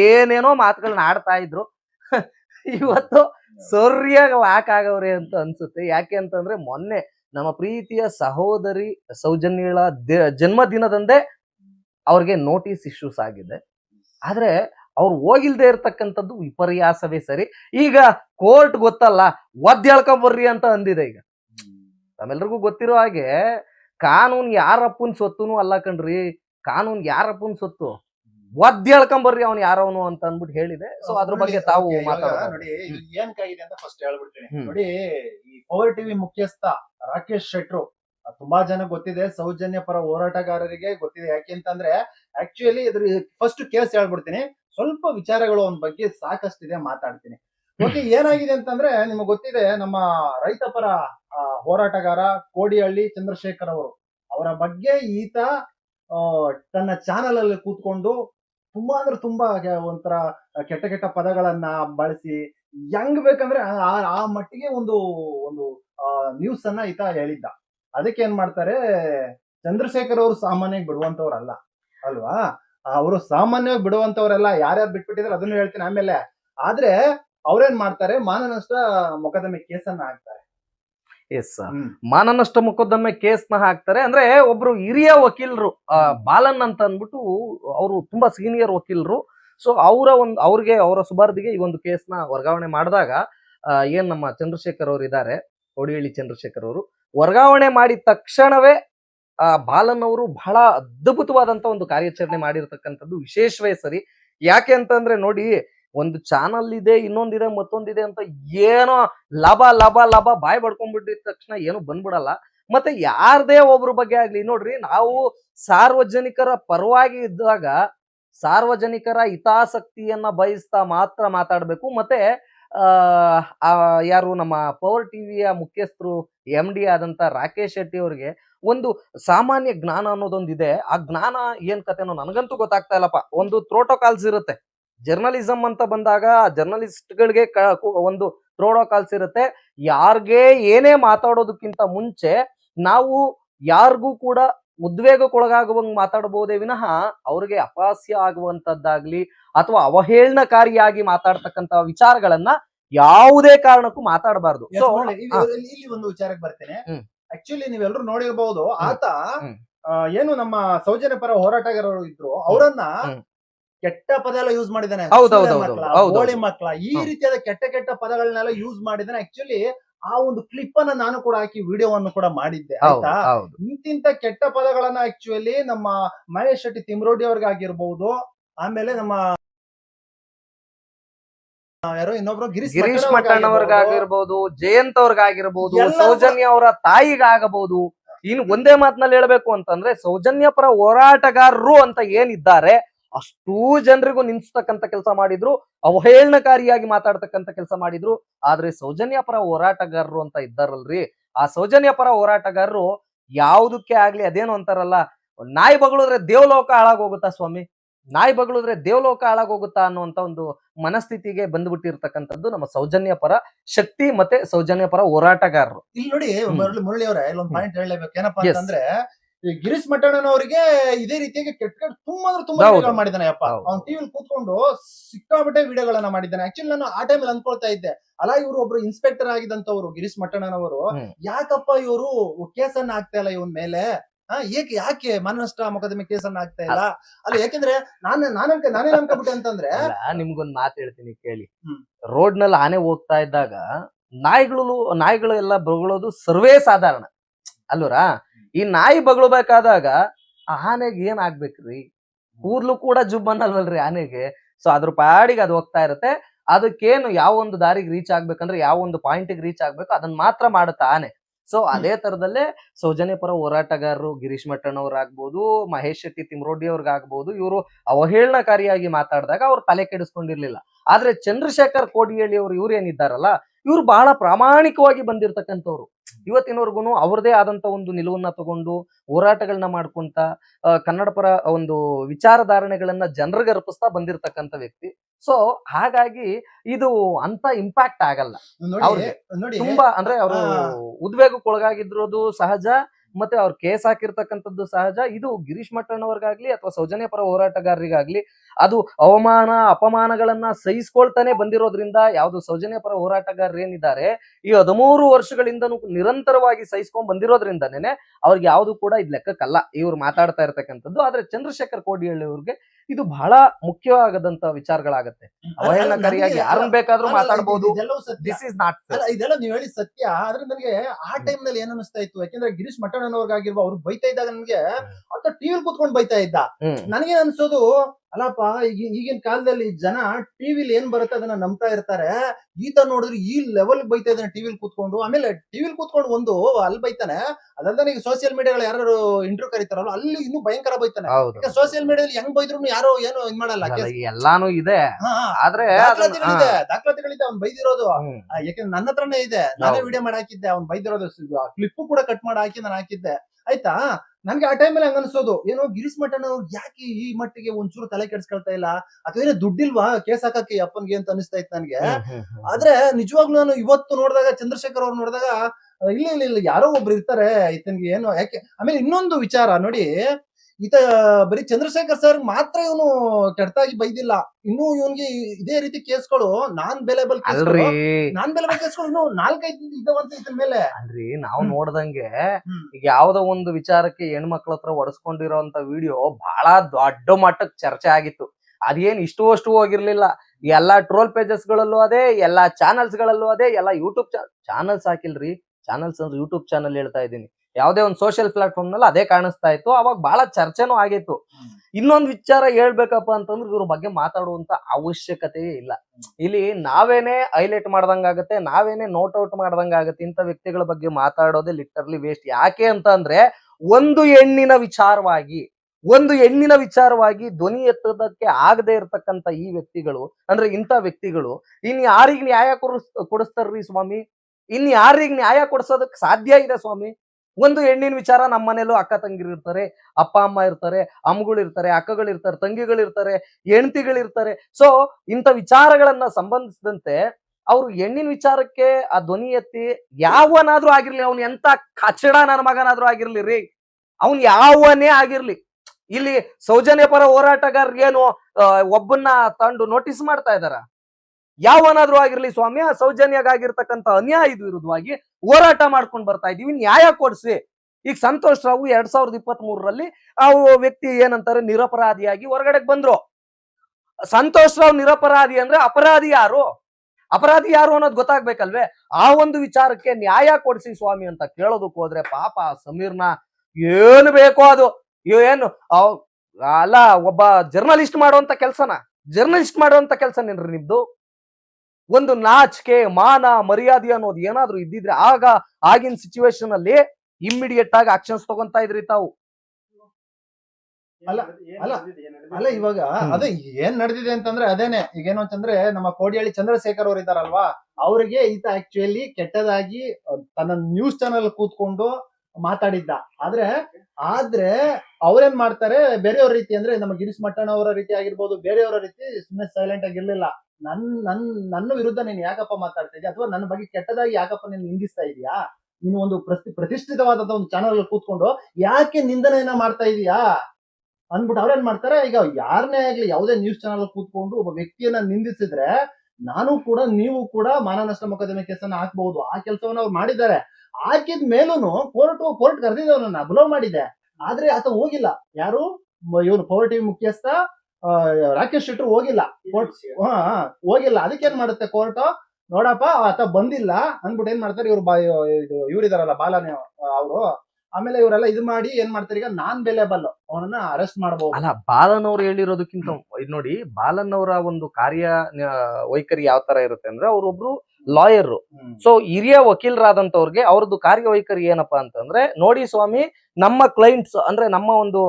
ಏನೇನೋ ಮಾತುಗಳನ್ನ ಆಡ್ತಾ ಇದ್ರು. <laughs> ಇವತ್ತು ಸರಿಯಾಗಿ ವಾಕ್ ಆಗವ್ರೆ ಅಂತ ಅನ್ಸುತ್ತೆ. ಯಾಕೆ ಅಂತಂದ್ರೆ ಮೊನ್ನೆ ನಮ್ಮ ಪ್ರೀತಿಯ ಸಹೋದರಿ ಸೌಜನ್ಯಳ ಜನ್ಮದಿನದಂದೇ ಅವ್ರಿಗೆ ನೋಟಿಸ್ ಇಶ್ಯೂಸ್ ಆಗಿದೆ. ಆದ್ರೆ ಅವ್ರು ಹೋಗಿಲ್ದೆ ಇರ್ತಕ್ಕಂಥದ್ದು ವಿಪರ್ಯಾಸವೇ ಸರಿ. ಈಗ ಕೋರ್ಟ್ ಗೊತ್ತಲ್ಲ ಒದ್ದೇಳ್ಕೊಂಬರ್ರಿ ಅಂತ ಅಂದಿದೆ ಈಗ. ತಮ್ಮೆಲ್ರಿಗೂ ಗೊತ್ತಿರೋ ಹಾಗೆ ಕಾನೂನು ಯಾರಪ್ಪನ ಸೊತ್ತುನು ಅಲ್ಲ ಕಣ್ರಿ. ಕಾನೂನು ಯಾರಪ್ಪನ ಸೊತ್ತು? ಒದ್ದು ಹೇಳ್ಕೊಂಬರ್ರಿ ಅವ್ನು ಯಾರವನು ಅಂತ ಅಂದ್ಬಿಟ್ಟು ಹೇಳಿದೆ. ಸೊ ಅದ್ರ ಬಗ್ಗೆ ತಾವು ನೋಡಿ ಏನ್ ಕಾಗಿದೆ ಅಂತ ಫಸ್ಟ್ ಹೇಳ್ಬಿಡ್ತೀನಿ. ನೋಡಿ ಈ ಪವರ್ ಟಿವಿ ಮುಖ್ಯಸ್ಥ ರಾಕೇಶ್ ಶೆಟ್ರು ತುಂಬಾ ಜನ ಗೊತ್ತಿದೆ ಸೌಜನ್ಯ ಪರ ಹೋರಾಟಗಾರರಿಗೆ ಗೊತ್ತಿದೆ. ಯಾಕೆ ಅಂತಂದ್ರೆ ಆಕ್ಚುಲಿ ಇದ್ರ ಫಸ್ಟ್ ಕೇಸ್ ಹೇಳ್ಬಿಡ್ತೀನಿ. ಸ್ವಲ್ಪ ವಿಚಾರಗಳು ಅವನ ಬಗ್ಗೆ ಸಾಕಷ್ಟಿದೆ ಮಾತಾಡ್ತೀನಿ. ಓಕೆ ಏನಾಗಿದೆ ಅಂತಂದ್ರೆ ನಿಮಗೆ ಗೊತ್ತಿದೆ ನಮ್ಮ ರೈತ ಪರ ಹೋರಾಟಗಾರ ಕೋಡಿಹಳ್ಳಿ ಚಂದ್ರಶೇಖರ್ ಅವರು. ಅವರ ಬಗ್ಗೆ ಈತ ತನ್ನ ಚಾನಲ್ ಅಲ್ಲಿ ಕೂತ್ಕೊಂಡು ತುಂಬಾ ಅಂದ್ರೆ ತುಂಬಾ ಒಂಥರ ಕೆಟ್ಟ ಕೆಟ್ಟ ಪದಗಳನ್ನ ಬಳಸಿ ಹೆಂಗ್ ಬೇಕಂದ್ರೆ ಆ- ಮಟ್ಟಿಗೆ ಒಂದು ಒಂದು ನ್ಯೂಸ್ ಅನ್ನ ಈತ ಹೇಳಿದ್ದ. ಅದಕ್ಕೆ ಏನ್ ಮಾಡ್ತಾರೆ, ಚಂದ್ರಶೇಖರ್ ಅವರು ಸಾಮಾನ್ಯವಾಗಿ ಬಿಡುವಂತವ್ರಲ್ಲ, ಅಲ್ವಾ? ಅವರು ಸಾಮಾನ್ಯವಾಗಿ ಬಿಡುವಂತವ್ರಲ್ಲ, ಯಾರ್ಯಾರು ಬಿಟ್ಬಿಟ್ಟಿದ್ರೆ ಅದನ್ನು ಹೇಳ್ತೀನಿ ಆಮೇಲೆ. ಆದ್ರೆ ಅವ್ರೇನ್ ಮಾಡ್ತಾರೆ, ಮಾನನಷ್ಟ ಮೊಕದ್ದಮೆ ಕೇಸನ್ನ ಹಾಕ್ತಾರೆ. ಎಸ್ ಸರ್ ಮಾನನಷ್ಟ ಮೊಕದ್ದಮೆ ಕೇಸ್ನ ಹಾಕ್ತಾರೆ. ಅಂದ್ರೆ ಒಬ್ರು ಹಿರಿಯ ವಕೀಲರು ಬಾಲನ್ ಅಂತ ಅಂದ್ಬಿಟ್ಟು ಅವರು ತುಂಬಾ ಸೀನಿಯರ್ ವಕೀಲರು. ಸೊ ಅವರ ಒಂದು ಅವ್ರಿಗೆ ಅವರ ಸುಬಾರ್ದಿಗೆ ಈ ಒಂದು ಕೇಸ್ನ ವರ್ಗಾವಣೆ ಮಾಡಿದಾಗ ಏನ್ ನಮ್ಮ ಚಂದ್ರಶೇಖರ್ ಅವರು ಇದ್ದಾರೆ ಕೋಡಿಹಳ್ಳಿ ಚಂದ್ರಶೇಖರ್ ಅವರು ವರ್ಗಾವಣೆ ಮಾಡಿದ ತಕ್ಷಣವೇ ಆ ಬಾಲನ್ ಅವರು ಬಹಳ ಅದ್ಭುತವಾದಂತ ಒಂದು ಕಾರ್ಯಾಚರಣೆ ಮಾಡಿರ್ತಕ್ಕಂಥದ್ದು ವಿಶೇಷವೇ ಸರಿ. ಯಾಕೆ ಅಂತಂದ್ರೆ ನೋಡಿ ಒಂದು ಚಾನಲ್ ಇದೆ, ಇನ್ನೊಂದಿದೆ, ಮತ್ತೊಂದಿದೆ ಅಂತ ಏನೋ ಲಾಭ ಲಾಭ ಲಾಭ ಬಾಯ್ ಬಡ್ಕೊಂಡ್ಬಿಟ್ಟಿದ ತಕ್ಷಣ ಏನು ಬಂದ್ಬಿಡಲ್ಲ. ಮತ್ತೆ ಯಾರದೇ ಒಬ್ರ ಬಗ್ಗೆ ಆಗ್ಲಿ, ನೋಡ್ರಿ ನಾವು ಸಾರ್ವಜನಿಕರ ಪರವಾಗಿ ಇದ್ದಾಗ ಸಾರ್ವಜನಿಕರ ಹಿತಾಸಕ್ತಿಯನ್ನ ಬಯಸ್ತಾ ಮಾತ್ರ ಮಾತಾಡಬೇಕು. ಮತ್ತೆ, ಆ ಯಾರು ನಮ್ಮ ಪವರ್ ಟಿವಿಯ ಮುಖ್ಯಸ್ಥರು ಎಂ ಡಿ ಆದಂತ ರಾಕೇಶ್ ಶೆಟ್ಟಿ ಅವ್ರಿಗೆ ಒಂದು ಸಾಮಾನ್ಯ ಜ್ಞಾನ ಅನ್ನೋದೊಂದಿದೆ. ಆ ಜ್ಞಾನ ಏನ್ ಕತೆನೋ ನನಗಂತೂ ಗೊತ್ತಾಗ್ತಾ ಇಲ್ಲಪ್ಪ. ಒಂದು ಪ್ರೋಟೋಕಾಲ್ಸ್ ಇರುತ್ತೆ. ಜರ್ನಲಿಸಂ ಅಂತ ಬಂದಾಗ ಜರ್ನಲಿಸ್ಟ್ಗಳಿಗೆ ಒಂದು ಪ್ರೋಟೋಕಾಲ್ಸ್ ಇರುತ್ತೆ ಯಾರ್ಗೆ ಏನೇ ಮಾತಾಡೋದಕ್ಕಿಂತ ಮುಂಚೆ ನಾವು ಯಾರಿಗೂ ಕೂಡ ಉದ್ವೇಗಕ್ಕೊಳಗಾಗುವಂಗ್ ಮಾತಾಡಬಹುದೇ ವಿನಃ ಅವ್ರಿಗೆ ಅಪಾಸ್ಯ ಆಗುವಂತದ್ದಾಗ್ಲಿ ಅಥವಾ ಅವಹೇಳನಕಾರಿಯಾಗಿ ಮಾತಾಡ್ತಕ್ಕಂತ ವಿಚಾರಗಳನ್ನ ಯಾವುದೇ ಕಾರಣಕ್ಕೂ ಮಾತಾಡಬಾರ್ದು. ಇಲ್ಲಿ- ಒಂದು ವಿಚಾರಕ್ಕೆ ಬರ್ತೇನೆ. ಆಕ್ಚುಲಿ ನೀವೆಲ್ಲರೂ ನೋಡಿರಬಹುದು ಆತ ಏನು ನಮ್ಮ ಸೌಜನ್ಯ ಪರ ಹೋರಾಟಗಾರರು ಇದ್ರು ಅವರನ್ನ. ಕೆಟ್ಟ ಪದ ಎಲ್ಲ ಯೂಸ್ ಮಾಡಿದಾನೆ ಗೋಳಿ ಮಕ್ಳ ಈ ರೀತಿಯಾದ ಕೆಟ್ಟ ಕೆಟ್ಟ ಪದಗಳನ್ನೆಲ್ಲ ಯೂಸ್ ಮಾಡಿದಾನೆ ಆಕ್ಚುಲಿ ಆ ಒಂದು ಕ್ಲಿಪ್ ಅನ್ನ ನಾನು ಕೂಡ ಹಾಕಿ ವಿಡಿಯೋವನ್ನು ಕೂಡ ಮಾಡಿದ್ದೆ. ಆಯ್ತಾ? ಇಂತಿಂತ ಕೆಟ್ಟ ಪದಗಳನ್ನ ಆಕ್ಚುಲಿ ನಮ್ಮ ಮಹೇಶ್ ಶೆಟ್ಟಿ ತಿಮ್ರೋಡಿ ಅವ್ರಿಗೆ ಆಗಿರ್ಬಹುದು ಆಮೇಲೆ ನಮ್ಮ ಯಾರೋ ಇನ್ನೊಬ್ರು ಗಿರೀಶ್ ಗಿರೀಶ್ ಮಟ್ಟಣ್ಣ ಅವ್ರಿಗೆ ಮಟ್ಟಣ್ಣವ್ರಿಗಾಗಿರ್ಬೋದು ಜಯಂತ್ ಅವ್ರಿಗಾಗಿರ್ಬಹುದು ಸೌಜನ್ಯ ಅವರ ತಾಯಿಗಾಗಬಹುದು ಇನ್ ಒಂದೇ ಮಾತಿನಲ್ಲಿ ಹೇಳ್ಬೇಕು ಅಂತಂದ್ರೆ ಸೌಜನ್ಯ ಪರ ಹೋರಾಟಗಾರರು ಅಂತ ಏನಿದ್ದಾರೆ ಅಷ್ಟೂ ಜನರಿಗೂ ನಿಂತಕ್ಕಂಥ ಕೆಲಸ ಮಾಡಿದ್ರು ಅವಹೇಳನಕಾರಿಯಾಗಿ ಮಾತಾಡ್ತಕ್ಕಂಥ ಕೆಲಸ ಮಾಡಿದ್ರು. ಆದ್ರೆ ಸೌಜನ್ಯ ಪರ ಹೋರಾಟಗಾರರು ಅಂತ ಇದ್ದಾರಲ್ರಿ. ಆ ಸೌಜನ್ಯ ಪರ ಹೋರಾಟಗಾರರು ಯಾವುದಕ್ಕೆ ಆಗ್ಲಿ ಅದೇನು ಅಂತಾರಲ್ಲ ನಾಯಿ ಬಗಳಿದ್ರೆ ದೇವಲೋಕ ಹಾಳಾಗೋಗುತ್ತಾ ಸ್ವಾಮಿ? ನಾಯಿ ಬಗಳಿದ್ರೆ ದೇವಲೋಕ ಹಾಳಾಗೋಗುತ್ತಾ ಅನ್ನುವಂತ ಒಂದು ಮನಸ್ಥಿತಿಗೆ ಬಂದ್ಬಿಟ್ಟಿರ್ತಕ್ಕಂಥದ್ದು ನಮ್ಮ ಸೌಜನ್ಯ ಪರ ಶಕ್ತಿ ಮತ್ತೆ ಸೌಜನ್ಯ ಪರ ಹೋರಾಟಗಾರರು. ಇಲ್ಲಿ ನೋಡಿ. ಮುರಳಿ ಅವರೇ ಇಲ್ಲೊಂದು. ಪಾಯಿಂಟ್ ಹೇಳಲೇಬೇಕು. ಏನಪ್ಪಾ ಅಂತಂದ್ರೆ ಈ ಗಿರೀಶ್ ಮಟ್ಟಣ್ಣನವರಿಗೆ ಇದೇ ರೀತಿಯಾಗಿ ಕೆಟ್ಟ ಕೆಟ್ಟ ತುಂಬಾ ಅಂದ್ರೆ ತುಂಬಾ ಹೌದು. ವಿಡಿಯೋಗಳು ಮಾಡಿದ್ದಾನೆ ಅಪ್ಪ ಹೌದು. ಅವ್ನ್ ಟಿವಿಲಿ ಕೂತ್ಕೊಂಡು ಸಿಕ್ಕಾಪಟ್ಟೆ ವಿಡಿಯೋಗಳನ್ನ ಮಾಡಿದ್ದಾನೆ. ಆಕ್ಚುಲಿ ನಾನು ಆ ಟೈಮಲ್ಲಿ ಅನ್ಕೊಳ್ತಾ ಇದ್ದೆ. ಅಲ್ಲ ಇವರು ಒಬ್ರು ಇನ್ಸ್ಪೆಕ್ಟರ್ ಆಗಿದಂತವ್ರು ಗಿರೀಶ್ ಮಟ್ಟಣ್ಣನವರು ಹ್ಮ್. ಯಾಕಪ್ಪ ಇವರು ಕೇಸನ್ನ ಹಾಕ್ತಾ ಇಲ್ಲ ಇವನ್ ಮೇಲೆ? ಹಾ ಏಕೆ ಯಾಕೆ ಮನಷ್ಟ ಮೊಕದ್ದಮೆ ಕೇಸನ್ನ ಆಗ್ತಾ ಇಲ್ಲ? ಅಲ್ಲ ಯಾಕೆಂದ್ರೆ ನಾನು ನಾನಂಕ ನಾನೇನ್ ಅನ್ಕೊಬಿಟ್ಟೆ ಅಂತಂದ್ರೆ ಅಲ್ಲ ನಿಮ್ಗೊಂದ್ ಮಾತು ಹೇಳ್ತೀನಿ ಕೇಳಿ. ಹ್ಮ್. ರೋಡ್ನಲ್ಲಿ ಆನೆ ಹೋಗ್ತಾ ಇದ್ದಾಗ ನಾಯಿಗಳು ನಾಯಿಗಳು ಎಲ್ಲ ಬಗಳೋದು ಸರ್ವೇ ಸಾಧಾರಣ. ಅಲ್ವರಾ ಈ ನಾಯಿ ಬಗಳಬೇಕಾದಾಗ ಆನೆಗೆ ಏನ್ ಆಗ್ಬೇಕ್ರಿ? ಕೂದ್ಲು ಕೂಡ ಜುಬ್ ಅನ್ನಲ್ವಲ್ರಿ ಆನೆಗೆ. ಸೊ ಅದ್ರ ಪಾಡಿಗೆ ಅದು ಹೋಗ್ತಾ ಇರುತ್ತೆ. ಅದಕ್ಕೇನು ಯಾವ ಒಂದು ದಾರಿಗೆ ರೀಚ್ ಆಗ್ಬೇಕಂದ್ರೆ ಯಾವ ಒಂದು ಪಾಯಿಂಟ್ ರೀಚ್ ಆಗ್ಬೇಕು ಅದನ್ನ ಮಾತ್ರ ಮಾಡುತ್ತೆ ಆನೆ. ಸೊ ಅದೇ ತರದಲ್ಲೇ ಸೌಜನ್ಯ ಪರ ಹೋರಾಟಗಾರರು ಗಿರೀಶ್ ಮಟ್ಟಣ್ಣವ್ರಾಗ್ಬೋದು, ಮಹೇಶ್ ಶೆಟ್ಟಿ ತಿಮ್ರೋಡಿ ಅವ್ರಿಗಾಗ್ಬೋದು ಇವರು ಅವಹೇಳನಕಾರಿಯಾಗಿ ಮಾತಾಡಿದಾಗ ಅವ್ರು ತಲೆ ಕೆಡಿಸ್ಕೊಂಡಿರ್ಲಿಲ್ಲ. ಆದ್ರೆ ಚಂದ್ರಶೇಖರ್ ಕೋಡಿಹಳ್ಳಿ ಅವರು ಇವ್ರು ಏನಿದ್ದಾರಲ್ಲ ಇವ್ರು ಬಹಳ ಪ್ರಾಮಾಣಿಕವಾಗಿ ಬಂದಿರತಕ್ಕಂಥವ್ರು. ಇವತ್ತಿನವರೆಗೂ ಅವ್ರದೇ ಆದಂತ ಒಂದು ನಿಲುವನ್ನ ತಗೊಂಡು ಹೋರಾಟಗಳನ್ನ ಮಾಡ್ಕೊಂತ ಕನ್ನಡ ಪರ ಒಂದು ವಿಚಾರಧಾರಣೆಗಳನ್ನ ಜನರಿಗೆ ಅರ್ಪಿಸ್ತಾ ಬಂದಿರತಕ್ಕಂತ ವ್ಯಕ್ತಿ. ಸೊ ಹಾಗಾಗಿ ಇದು ಅಂತ ಇಂಪ್ಯಾಕ್ಟ್ ಆಗಲ್ಲ. ಅವ್ರಿಗೆ ತುಂಬಾ ಅಂದ್ರೆ ಅವರು ಉದ್ವೇಗಕ್ಕೊಳಗಾಗಿದ್ರೋದು ಸಹಜ. ಮತ್ತೆ ಅವ್ರು ಕೇಸ್ ಹಾಕಿರ್ತಕ್ಕಂಥದ್ದು ಸಹಜ. ಇದು ಗಿರೀಶ್ ಮಟ್ಟಣ್ಣವ್ರಿಗಾಗ್ಲಿ ಅಥವಾ ಸೌಜನ್ಯ ಪರ ಹೋರಾಟಗಾರರಿಗಾಗ್ಲಿ ಅದು ಅವಮಾನ, ಅಪಮಾನಗಳನ್ನ ಸಹಿಸ್ಕೊಳ್ತಾನೆ ಬಂದಿರೋದ್ರಿಂದ ಯಾವುದು ಸೌಜನ್ಯ ಪರ ಹೋರಾಟಗಾರರು ಈ ಹದಿಮೂರು ವರ್ಷಗಳಿಂದನೂ ನಿರಂತರವಾಗಿ ಸಹಿಸ್ಕೊಂಡ್ ಬಂದಿರೋದ್ರಿಂದನೇ ಅವ್ರಿಗೆ ಯಾವುದು ಕೂಡ ಇದ್ ಲೆಕ್ಕಕ್ಕಲ್ಲ. ಇವ್ರು ಮಾತಾಡ್ತಾ ಇರ್ತಕ್ಕಂಥದ್ದು. ಆದ್ರೆ ಚಂದ್ರಶೇಖರ್ ಕೋಡಿಹಳ್ಳಿ ಅವ್ರಿಗೆ ಇದು ಬಹಳ ಮುಖ್ಯವಾಗದಂತ ವಿಚಾರಗಳಾಗತ್ತೆ. ಅವಹೇಳನಕಾರಿಯಾಗಿ ಯಾರನ್ ಯಾರನ್ನ ಬೇಕಾದ್ರೂ ಮಾತಾಡಬಹುದು ದಿಸ್ ಇಸ್ ನಾಟ್ ಇದೆಲ್ಲ ನೀವ್ ಹೇಳಿ ಸತ್ಯ. ಆದ್ರೆ ನನಗೆ ಆ ಟೈಮ್ನಲ್ಲಿ ಏನ್ ಅನಿಸ್ತಾ ಇತ್ತು? ಯಾಕಂದ್ರೆ ಗಿರೀಶ್ ಮಟ್ಟಣ್ಣನವ್ರಿಗಾಗಿರುವ ಅವ್ರು ಬೈತಾ ಇದ್ದಾಗ ನನ್ಗೆ ಅಂತ ಟಿವಿಲ್ ಕೂತ್ಕೊಂಡು ಬೈತಾ ಇದ್ದ. ನನಗೇನ್ ನನಗೆ ಅನ್ಸೋದು? ಅಲ್ಲಪ್ಪ ಈಗ ಈಗಿನ ಕಾಲದಲ್ಲಿ ಜನ ಟಿವಿಲಿ ಏನ್ ಬರುತ್ತೆ ಅದನ್ನ ನಂಬ್ತಾ ಇರ್ತಾರೆ ಈತ ನೋಡಿದ್ರೆ ಈ ಲೆವೆಲ್ ಬೈತಾ ಇದ್ದಾನೆ ಟಿವಿಲಿ ಕೂತ್ಕೊಂಡು. ಆಮೇಲೆ ಟಿವಿಲಿ ಕೂತ್ಕೊಂಡು ಒಂದು ಅಲ್ಲಿ ಬೈತಾನೆ ಅದಲ್ಲದೆ ಈಗ ಸೋಷಿಯಲ್ ಮೀಡಿಯಾಗಳು ಯಾರು ಇಂಟರ್ವ್ಯೂ ಕರೀತಾರಲ್ಲ ಅಲ್ಲಿ ಇನ್ನೂ ಭಯಂಕರ ಬೈತಾನೆ. ಹೌದು. ಸೋಸಿಯಲ್ ಮೀಡಿಯಾದಲ್ಲಿ ಹೆಂಗ್ ಬೈದ್ರು ಯಾರು ಏನು ಇದ್ ಮಾಡಲ್ಲ. ಎಲ್ಲಾನು ಇದೆ. ಆದ್ರೆ ದಾಖಲಾತಿಗಳಿದೆ ದಾಖಲಾತಿಗಳಿದೆ ಅವ್ನ್ ಬೈದಿರೋದು. ಯಾಕಂದ್ರೆ ನನ್ನ ಹತ್ರನೇ ಇದೆ. ನಾನೇ ವಿಡಿಯೋ ಮಾಡಿ ಹಾಕಿದ್ದೆ ಅವ್ನ್ ಬೈದಿರೋದು. ಕ್ಲಿಪ್ ಕೂಡ ಕಟ್ ಮಾಡಿ ಹಾಕಿ ನಾನು ಹಾಕಿದ್ದೆ. ಆಯ್ತಾ? ನನ್ಗೆ ಆ ಟೈಮಲ್ಲಿ ಹಂಗ ಅನ್ಸೋದು. ಏನೋ ಗಿರೀಶ್ ಮಠನ ಯಾಕೆ ಈ ಮಟ್ಟಿಗೆ ಒಂಚೂರು ತಲೆ ಕೆಡ್ಸ್ಕೊಳ್ತಾ ಇಲ್ಲ? ಅಥವಾ ಏನೋ ದುಡ್ಡಿಲ್ವಾ? ಕೇಸ್ ಹಾಕಕ್ಕೆ ಅಪ್ಪನ್ಗೆ ಅಂತ ಅನಿಸ್ತಾ ಇತ್ತು ನನ್ಗೆ. ಆದ್ರೆ ನಿಜವಾಗ್ಲೂ ನಾನು ಇವತ್ತು ನೋಡಿದಾಗ ಚಂದ್ರಶೇಖರ್ ಅವ್ರು ನೋಡಿದಾಗ ಇಲ್ಲ ಇಲ್ಲ ಇಲ್ಲ ಯಾರೋ ಒಬ್ರು ಇರ್ತಾರೆ ಈತನ್ಗೆ ಏನೋ ಯಾಕೆ? ಆಮೇಲೆ ಇನ್ನೊಂದು ವಿಚಾರ ನೋಡಿ. ಈತ ಬರೀ ಚಂದ್ರಶೇಖರ್ ಸರ್ ಮಾತ್ರ ಇವನು ಕೆಟ್ಟದಾಗಿ ಬೈದಿಲ್ಲ. ಇನ್ನು ಇವನ್ಗೆ ಇದೇ ರೀತಿ ಕೇಸ್ಗಳು ನಾನ್ ಬೆಲೆಬಲ್ ಅಲ್ರಿ. ನಾನ್ ಬೆಲೆಬಲ್ ಕೇಸ್ಗಳು ಇನ್ನು ನಾಲ್ಕೈದು ಇದ್ದಾವಂತ ಇದ್ರ ಮೇಲೆ. ಅಲ್ರಿ ನಾವು. ನೋಡ್ದಂಗೆ ಈಗ ಯಾವ್ದೋ ಒಂದು ವಿಚಾರಕ್ಕೆ ಹೆಣ್ಮಕ್ಳ ಹತ್ರ ಒಡಸ್ಕೊಂಡಿರೋಂತ ವಿಡಿಯೋ ಬಹಳ ದೊಡ್ಡ ಮಟ್ಟಕ್ಕೆ ಚರ್ಚೆ ಆಗಿತ್ತು. ಅದೇನ್ ಇಷ್ಟು ಅಷ್ಟು ಹೋಗಿರ್ಲಿಲ್ಲ. ಎಲ್ಲಾ ಟ್ರೋಲ್ ಪೇಜಸ್ ಗಳಲ್ಲೂ ಅದೇ ಎಲ್ಲಾ ಚಾನಲ್ಸ್ ಗಳಲ್ಲೂ ಅದೇ ಎಲ್ಲಾ ಯೂಟ್ಯೂಬ್ ಚಾನಲ್ಸ್ ಹಾಕಿಲ್ರಿ. ಚಾನಲ್ಸ್ ಅಂದ್ರೆ ಯೂಟ್ಯೂಬ್ ಚಾನಲ್ ಹೇಳ್ತಾ ಇದ್ದೀನಿ. ಯಾವ್ದೇ ಒಂದು ಸೋಷಿಯಲ್ ಪ್ಲಾಟ್ಫಾರ್ಮ್ನಲ್ಲಿ ಅದೇ ಕಾಣಿಸ್ತಾ ಇತ್ತು. ಅವಾಗ ಬಹಳ ಚರ್ಚೆನೂ ಆಗಿತ್ತು. ಇನ್ನೊಂದ್ ವಿಚಾರ ಹೇಳ್ಬೇಕಪ್ಪ ಅಂತಂದ್ರೆ ಇವ್ರ ಬಗ್ಗೆ ಮಾತಾಡುವಂತ ಅವಶ್ಯಕತೆ ಇಲ್ಲ. ಇಲ್ಲಿ ನಾವೇನೆ ಹೈಲೈಟ್ ಮಾಡ್ದಂಗಾಗತ್ತೆ ನಾವೇನೆ ನೋಟ್ ಔಟ್ ಮಾಡ್ದಂಗಾಗತ್ತೆ ಇಂಥ ವ್ಯಕ್ತಿಗಳ ಬಗ್ಗೆ ಮಾತಾಡೋದೇ ಲಿಟರ್ಲಿ ವೇಸ್ಟ್ ಯಾಕೆ ಅಂತ ಅಂದ್ರೆ ಒಂದು ಹೆಣ್ಣಿನ ವಿಚಾರವಾಗಿ, ಒಂದು ಹೆಣ್ಣಿನ ವಿಚಾರವಾಗಿ ಧ್ವನಿ ಎತ್ತದಕ್ಕೆ ಆಗದೆ ಇರತಕ್ಕಂತ ಈ ವ್ಯಕ್ತಿಗಳು, ಅಂದ್ರೆ ಇಂಥ ವ್ಯಕ್ತಿಗಳು, ಇನ್ ಯಾರಿಗ್ ನ್ಯಾಯ ಕೊಡಿಸ್, ಕೊಡಿಸ್ತಾರ್ರಿ ಸ್ವಾಮಿ? ಇನ್ ಯಾರಿಗ್ ನ್ಯಾಯ ಕೊಡ್ಸೋದಕ್ ಸಾಧ್ಯ ಇದೆ ಸ್ವಾಮಿ? ಒಂದು ಹೆಣ್ಣಿನ ವಿಚಾರ ನಮ್ಮ ಮನೇಲೂ ಅಕ್ಕ ತಂಗಿರು ಇರ್ತಾರೆ, ಅಪ್ಪ, ಅಮ್ಮ ಇರ್ತಾರೆ, ಅಮ್ಮಗಳು ಇರ್ತಾರೆ, ಅಕ್ಕಗಳು ಇರ್ತಾರೆ, ತಂಗಿಗಳು ಇರ್ತಾರೆ, ಹೆಂಡತಿಗಳು ಇರ್ತಾರೆ. ಸೊ ಇಂಥ ವಿಚಾರಗಳನ್ನ ಸಂಬಂಧಿಸಿದಂತೆ ಅವ್ರು ಹೆಣ್ಣಿನ ವಿಚಾರಕ್ಕೆ ಆ ಧ್ವನಿ ಎತ್ತಿ ಯಾವನಾದ್ರೂ ಆಗಿರ್ಲಿ, ಅವ್ನು ಎಂತ ಕಚಡ ನನ್ನ ಮಗನಾದ್ರೂ ಆಗಿರ್ಲಿ ರೀ, ಅವ್ನ್ ಯಾವನೇ ಆಗಿರ್ಲಿ, ಇಲ್ಲಿ ಸೌಜನ್ಯ ಪರ ಏನು ಒಬ್ಬನ್ನ ತಂಡು ನೋಟಿಸ್ ಮಾಡ್ತಾ ಇದಾರ ಯಾವನಾದ್ರೂ ಆಗಿರ್ಲಿ ಸ್ವಾಮಿ ಆ ಸೌಜನ್ಯಗಾಗಿರ್ತಕ್ಕಂಥ ಅನ್ಯಾಯದ ವಿರುದ್ಧವಾಗಿ ಹೋರಾಟ ಮಾಡ್ಕೊಂಡು ಬರ್ತಾ ಇದೀವಿ ನ್ಯಾಯ ಕೊಡ್ಸಿ. ಈಗ ಸಂತೋಷ್ ರಾವು ಎರಡ್ ಸಾವಿರದ ಇಪ್ಪತ್ತ್ ಮೂರರಲ್ಲಿ ಆ ವ್ಯಕ್ತಿ ಏನಂತಾರೆ, ನಿರಪರಾಧಿಯಾಗಿ ಹೊರಗಡೆ ಬಂದ್ರು. ಸಂತೋಷ್ ರಾವ್ ನಿರಪರಾಧಿ ಅಂದ್ರೆ ಅಪರಾಧಿ ಯಾರು? ಅಪರಾಧಿ ಯಾರು ಅನ್ನೋದು ಗೊತ್ತಾಗ್ಬೇಕಲ್ವೇ? ಆ ಒಂದು ವಿಚಾರಕ್ಕೆ ನ್ಯಾಯ ಕೊಡಿಸಿ ಸ್ವಾಮಿ ಅಂತ ಕೇಳೋದಕ್ಕೆ ಹೋದ್ರೆ ಪಾಪ ಸಮೀರ್ನ ಏನು ಬೇಕೋ ಅದು. ಏನು? ಅಲ್ಲ, ಒಬ್ಬ ಜರ್ನಲಿಸ್ಟ್ ಮಾಡುವಂತ ಕೆಲ್ಸನ. ಜರ್ನಲಿಸ್ಟ್ ಮಾಡುವಂತ ಕೆಲ್ಸನೇನ್ರಿ ನಿಮ್ದು? ಒಂದು ನಾಚಿಕೆ ಮಾನ ಮರ್ಯಾದೆ ಅನ್ನೋದು ಏನಾದ್ರೂ ಇದ್ದಿದ್ರೆ ಆಗ ಆಗಿನ ಸಿಚುವೇಶನ್ ಅಲ್ಲಿ ಇಮ್ಮಿಡಿಯೇಟ್ ಆಗಿ ಆಕ್ಷನ್ಸ್ ತಗೊಂತಾ ಇದ್ರಿ ತಾವು. ಅಲ್ಲ, ಅಲ್ಲ, ಅಲ್ಲ ಇವಾಗ ಅದೇ ಏನ್ ನಡೆದಿದೆ ಅಂತಂದ್ರೆ ಅದೇನೆ ಈಗ ಏನು ಅಂತಂದ್ರೆ ನಮ್ಮ ಕೋಡಿಹಳ್ಳಿ ಚಂದ್ರಶೇಖರ್ ಅವರು ಇದಾರಲ್ವಾ ಅವ್ರಿಗೆ ಈತ ಆಕ್ಚುಲಿ ಕೆಟ್ಟದಾಗಿ ತನ್ನ ನ್ಯೂಸ್ ಚಾನಲ್ ಕೂತ್ಕೊಂಡು ಮಾತಾಡಿದ್ದ. ಆದ್ರೆ ಆದ್ರೆ ಅವ್ರೇನ್ ಮಾಡ್ತಾರೆ ಬೇರೆಯವ್ರ ರೀತಿ ಅಂದ್ರೆ ನಮ್ಮ ಗಿರೀಶ್ ಮಟ್ಟಣ್ಣ ಅವರ ರೀತಿ ಆಗಿರ್ಬೋದು ಬೇರೆಯವರ ರೀತಿ ಸುಮ್ಮನೆ ಸೈಲೆಂಟ್ ಆಗಿರ್ಲಿಲ್ಲ. ನನ್ ನನ್, ನನ್ನ ವಿರುದ್ಧ ನೀನ್ ಯಾಕಪ್ಪ ಮಾತಾಡ್ತಾ ಇದೀಯ? ಅಥವಾ ನನ್ನ ಬಗ್ಗೆ ಕೆಟ್ಟದಾಗಿ ಯಾಕಪ್ಪ ನೀನ್ ನಿಂದಿಸ್ತಾ ಇದೀಯಾ? ನೀನು ಒಂದು ಪ್ರತಿ, ಪ್ರತಿಷ್ಠಿತವಾದಂತ ಒಂದು ಚಾನಲ್ ಕೂತ್ಕೊಂಡು ಯಾಕೆ ನಿಂದನೆಯನ್ನ ಮಾಡ್ತಾ ಇದೀಯಾ? ಅಂದ್ಬಿಟ್ಟು ಅವ್ರೇನ್ ಮಾಡ್ತಾರೆ? ಈಗ ಯಾರನ್ನೇ ಆಗ್ಲಿ ಯಾವುದೇ ನ್ಯೂಸ್ ಚಾನಲ್ ಕೂತ್ಕೊಂಡು ಒಬ್ಬ ವ್ಯಕ್ತಿಯನ್ನ ನಿಂದಿಸಿದ್ರೆ ನಾನು ಕೂಡ, ನೀವು ಕೂಡ ಮಾನನಷ್ಟ ಮೊಕದ್ದಮೆ ಕೇಸನ್ನ ಹಾಕ್ಬಹುದು. ಆ ಕೆಲಸವನ್ನ ಅವ್ರು ಮಾಡಿದ್ದಾರೆ. ಹಾಕಿದ ಮೇಲೂ ಕೋರ್ಟ್ ಕೋರ್ಟ್ ಕರೆದಿದ್ದವನನ್ನ ಬ್ಲೋ ಮಾಡಿದೆ. ಆದ್ರೆ ಆತ ಹೋಗಿಲ್ಲ. ಯಾರು? ಇವನು ಪವರ್ ಟಿವಿ ಮುಖ್ಯಸ್ಥ ರಾಕೇಶ್ ಶೆಟ್ರು ಹೋಗಿಲ್ಲ. ಕೋರ್ಟ್ ಹಾ ಹೋಗಿಲ್ಲ. ಅದಕ್ಕೇನ್ ಮಾಡುತ್ತೆ ಕೋರ್ಟ್ ನೋಡಪ್ಪ ಆತ ಬಂದಿಲ್ಲ. ಅಂದ್ಬಿಟ್ಟು ಏನ್ ಮಾಡ್ತಾರೆ ಇವ್ರು ಬಾ ಇದು ಇವ್ರಿದಾರಲ್ಲ ಬಾಲನೇ ಅವರು. ಆಮೇಲೆ ಇವರೆಲ್ಲ ಇದು ಮಾಡಿ ಏನ್ ಮಾಡ್ತಾರೆ ಈಗ ನಾನ್ ಬೆಲೆಬಲ್ ಅವನನ್ನ ಅರೆಸ್ಟ್ ಮಾಡಬಹುದು ಅಲ್ಲ ಬಾಲನ್ ಅವ್ರು ಹೇಳಿರೋದಕ್ಕಿಂತ ಇದು ನೋಡಿ ಬಾಲನ್ ಅವರ ಒಂದು ಕಾರ್ಯ ವೈಖರಿ ಯಾವ ತರ ಇರುತ್ತೆ ಅಂದ್ರೆ ಅವ್ರೊಬ್ರು ಲಾಯರ್ ಸೊ ಹಿರಿಯ ವಕೀಲರಾದಂತವ್ರಿಗೆ ಅವ್ರದ್ದು ಕಾರ್ಯವೈಖರಿ ಏನಪ್ಪಾ ಅಂತಂದ್ರೆ ನೋಡಿ ಸ್ವಾಮಿ ನಮ್ಮ ಕ್ಲೈಂಟ್ಸ್ ಅಂದ್ರೆ ನಮ್ಮ ಒಂದು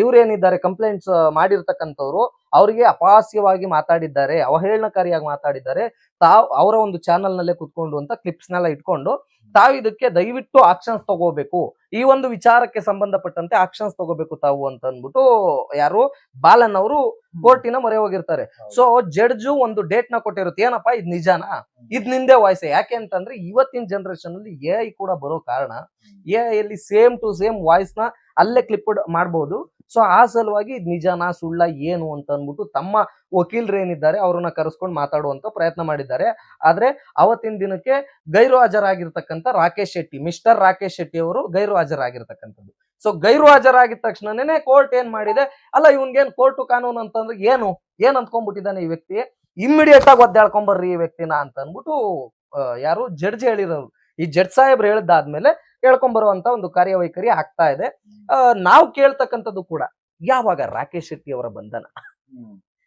ಇವರೇನಿದ್ದಾರೆ ಕಂಪ್ಲೇಂಟ್ಸ್ ಮಾಡಿರ್ತಕ್ಕಂಥವ್ರು, ಅವರಿಗೆ ಅಪಹಾಸ್ಯವಾಗಿ ಮಾತಾಡಿದ್ದಾರೆ, ಅವಹೇಳನಕಾರಿಯಾಗಿ ಮಾತಾಡಿದ್ದಾರೆ, ತಾವ್ ಅವರ ಒಂದು ಚಾನೆಲ್ ನಲ್ಲೇ ಕುತ್ಕೊಂಡು ಅಂತ ಕ್ಲಿಪ್ಸ್ ನೆಲ್ಲ ಇಟ್ಕೊಂಡು ತಾವು ಇದಕ್ಕೆ ದಯವಿಟ್ಟು ಆಕ್ಷನ್ಸ್ ತಗೋಬೇಕು. ಈ ಒಂದು ವಿಚಾರಕ್ಕೆ ಸಂಬಂಧಪಟ್ಟಂತೆ ಆಕ್ಷನ್ಸ್ ತಗೋಬೇಕು ತಾವು ಅಂತ ಅಂದ್ಬಿಟ್ಟು ಯಾರು? ಬಾಲನ್ ಅವರು ಕೋರ್ಟಿನ ಮೊರೆ ಹೋಗಿರ್ತಾರೆ. ಸೊ ಜಡ್ಜು ಒಂದು ಡೇಟ್ನ ಕೊಟ್ಟಿರುತ್ತೆ. ಏನಪ್ಪಾ? ಇದ್ ನಿಜಾನಾ? ಇದ್ ನಿಂದೆ ವಾಯ್ಸ್ ಯಾಕೆ ಅಂತಂದ್ರೆ ಇವತ್ತಿನ ಜನರೇಷನ್ ಅಲ್ಲಿ ಎ ಐ ಕೂಡ ಬರೋ ಕಾರಣ ಎ ಐ ಅಲ್ಲಿ ಸೇಮ್ ಟು ಸೇಮ್ ವಾಯ್ಸ್ನ ಅಲ್ಲೇ ಕ್ಲಿಪ್ ಮಾಡಬಹುದು ಸೊ ಆ ಸಲುವಾಗಿ ನಿಜಾನಾ, ಸುಳ್ಳ ಏನು ಅಂತ ಅಂದ್ಬಿಟ್ಟು ತಮ್ಮ ವಕೀಲರು ಏನಿದ್ದಾರೆ ಅವ್ರನ್ನ ಕರೆಸ್ಕೊಂಡು ಮಾತಾಡುವಂತ ಪ್ರಯತ್ನ ಮಾಡಿದ್ದಾರೆ. ಆದ್ರೆ ಅವತ್ತಿನ ದಿನಕ್ಕೆ ಗೈರು ಹಾಜರಾಗಿರ್ತಕ್ಕಂಥ ರಾಕೇಶ್ ಶೆಟ್ಟಿ, ಮಿಸ್ಟರ್ ರಾಕೇಶ್ ಶೆಟ್ಟಿ ಅವರು ಗೈರು ಹಾಜರಾಗಿರ್ತಕ್ಕಂಥದ್ದು ಸೊ ಗೈರು ಹಾಜರಾಗಿದ್ದ ತಕ್ಷಣನೇ ಕೋರ್ಟ್ ಏನ್ ಮಾಡಿದೆ? ಅಲ್ಲ, ಇವನ್ಗೇನ್ ಕೋರ್ಟು ಕಾನೂನು ಅಂತಂದ್ರೆ ಏನು? ಏನ್ ಅಂದ್ಕೊಂಡ್ಬಿಟ್ಟಿದ್ದಾನೆ ಈ ವ್ಯಕ್ತಿ? ಇಮ್ಮಿಡಿಯೇಟ್ ಆಗಿ ಒದ್ದಾಡ್ಕೊಂಬರ್ರಿ ಈ ವ್ಯಕ್ತಿನ ಅಂತ ಅಂದ್ಬಿಟ್ಟು ಯಾರು ಜಡ್ಜ್ ಹೇಳಿರೋರು. ಈ ಜಡ್ಜ್ ಸಾಹೇಬ್ರು ಹೇಳಿದಾದ್ಮೇಲೆ ಹೇಳ್ಕೊಂಬರುವಂತ ಒಂದು ಕಾರ್ಯವೈಖರಿ ಆಗ್ತಾ ಇದೆ. ನಾವು ಕೇಳ್ತಕ್ಕಂಥದ್ದು ಕೂಡ ಯಾವಾಗ ರಾಕೇಶ್ ಶೆಟ್ಟಿ ಅವರ ಬಂಧನ?